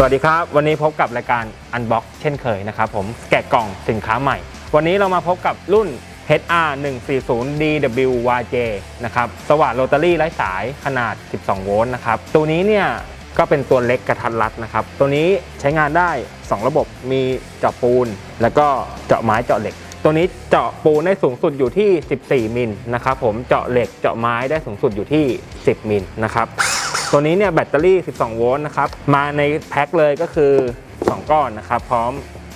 สวัสดีครับ วันนี้พบกับรายการ Unbox เช่นเคยนะครับผมแกะกล่องสินค้าใหม่ วันนี้เรามาพบกับรุ่น HR 140 DWYJ นะครับสว่านโรตารี่ไร้สายขนาด 12 โวลต์นะครับ ตัวนี้เนี่ยก็เป็นตัวเล็กกระทัดรัดนะครับ ตัวนี้ใช้งานได้ 2 ระบบมีเจาะปูน แล้วก็เจาะไม้เจาะเหล็ก ตัวนี้เจาะปูนได้สูงสุดอยู่ที่ 14 มิลนะครับผมเจาะเหล็กเจาะไม้ได้สูงสุดอยู่ที่ 10 มิลนะครับ ตัวนี้เนี่ยแบตเตอรี่ 12 โวลต์นะครับ มาในแพ็คเลยก็คือ 2 ก้อนนะครับ พร้อม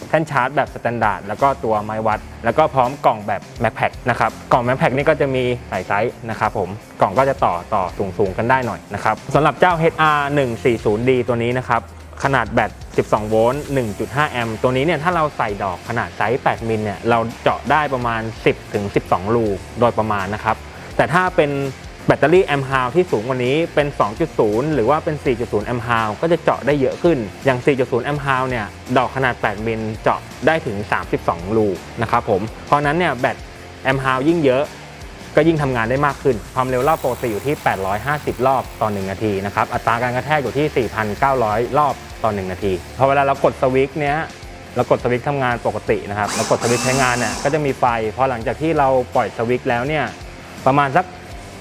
แท่นชาร์จแบบสแตนดาร์ดแล้วก็ตัวไม้วัด แล้วก็พร้อมกล่องแบบแม็กแพ็คนะครับ กล่องแม็กแพ็คนี่ก็จะมีหลายไซส์นะครับผม กล่องก็จะต่อต่อสูงสูงๆกันได้หน่อยนะครับสำหรับเจ้า HR 140D ตัวนี้นะครับ ขนาดแบต 12 โวลต์ 1.5 แอมป์ ตัวนี้เนี่ยถ้าเราใส่ดอกขนาดไซส์ 8 มิลเนี่ย เราเจาะได้ประมาณ 10-12 รูโดยประมาณนะครับ แต่ถ้าเป็น แบตเตอรี่แอมป์ฮาวที่สูงกว่านี้เป็น 2.0 หรือว่าเป็น 4.0 แอมป์ฮาวก็จะเจาะได้เยอะขึ้น อย่าง 4.0 แอมป์ฮาวเนี่ย ดอกขนาด 8 มิลเจาะได้ถึง 32 รูนะครับผม เพราะนั้นเนี่ยแบตแอมป์ฮาวยิ่งเยอะก็ยิ่งทำงานได้มากขึ้น ความเร็วรอบปกติอยู่ที่ 850 รอบต่อ 1 นาทีนะครับ อัตราการกระแทกอยู่ที่ 4,900 รอบต่อ 1 นาที พอเวลาเรากดสวิตช์เนี้ยเรากดสวิตช์ทำงานปกตินะครับเรากดสวิตช์ใช้งานเนี่ยก็จะมีไฟ พอหลังจากที่เราปล่อยสวิตช์แล้วเนี่ยประมาณสัก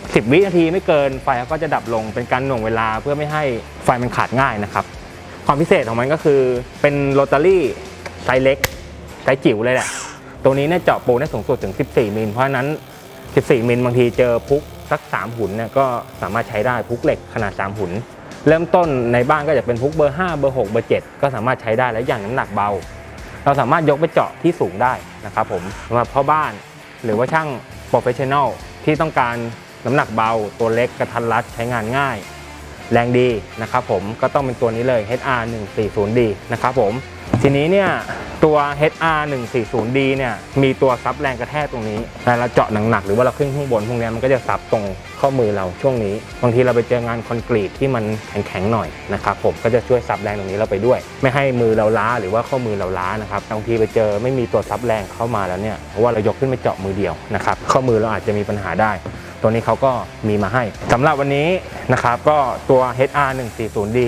10 วินาทีไม่เกินไฟก็จะดับลงเป็นการหน่วงเวลาเพื่อไม่ให้ไฟมันขาดง่ายนะครับ ความพิเศษของมันก็คือเป็นโรตารี่ไซส์เล็กไซส์จิ๋วเลยแหละ ตัวนี้เนี่ยเจาะปูได้สูงสุดถึง 14 มิล เพราะฉะนั้น 14 มิลบางทีเจอพุกสัก 3 หุ่นเนี่ยก็สามารถใช้ได้พุกเหล็กขนาด 3 หุ่น เริ่มต้นในบ้านก็จะเป็นพุกเบอร์ 5 เบอร์ 6 เบอร์ 7 ก็สามารถใช้ได้และอย่างน้ำหนักเบา เราสามารถยกไปเจาะที่สูงได้นะครับผมสำหรับพ่อบ้านหรือว่าช่างโปรเฟชชั่นอลที่ต้องการ น้ำหนักเบา ตัวเล็กกระทัดรัดใช้งานง่าย แรงดีนะครับผมก็ต้องเป็นตัวนี้เลย HR 140D นะครับผมทีนี้เนี่ยตัว HR 140D เนี่ยมีตัวซับแรงกระแทกตรงนี้แต่เราเจาะหนักๆหรือว่าเราขึ้นข้างบนพวกนี้มันก็จะซับตรงข้อมือเราช่วงนี้ บางทีเราไปเจองานคอนกรีตที่มันแข็งๆหน่อยนะครับผมก็จะช่วยซับแรงตรงนี้เราไปด้วย ไม่ให้มือเราล้าหรือว่าข้อมือเราล้านะครับบางทีไปเจอไม่มีตัวซับแรงเข้ามาแล้วเนี่ยเพราะว่าเรายกขึ้นไปเจาะมือเดียวนะครับข้อมือเราอาจจะมีปัญหาได้ ตัวนี้เขาก็มีมาให้สำหรับวันนี้นะครับก็ตัว HR 140D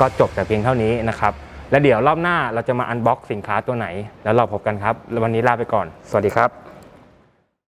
ก็จบแต่เพียงเท่านี้นะครับ และเดี๋ยวรอบหน้าเราจะมาอันบ็อกสินค้าตัวไหน แล้วเราพบกันครับ วันนี้ลาไปก่อน สวัสดีครับ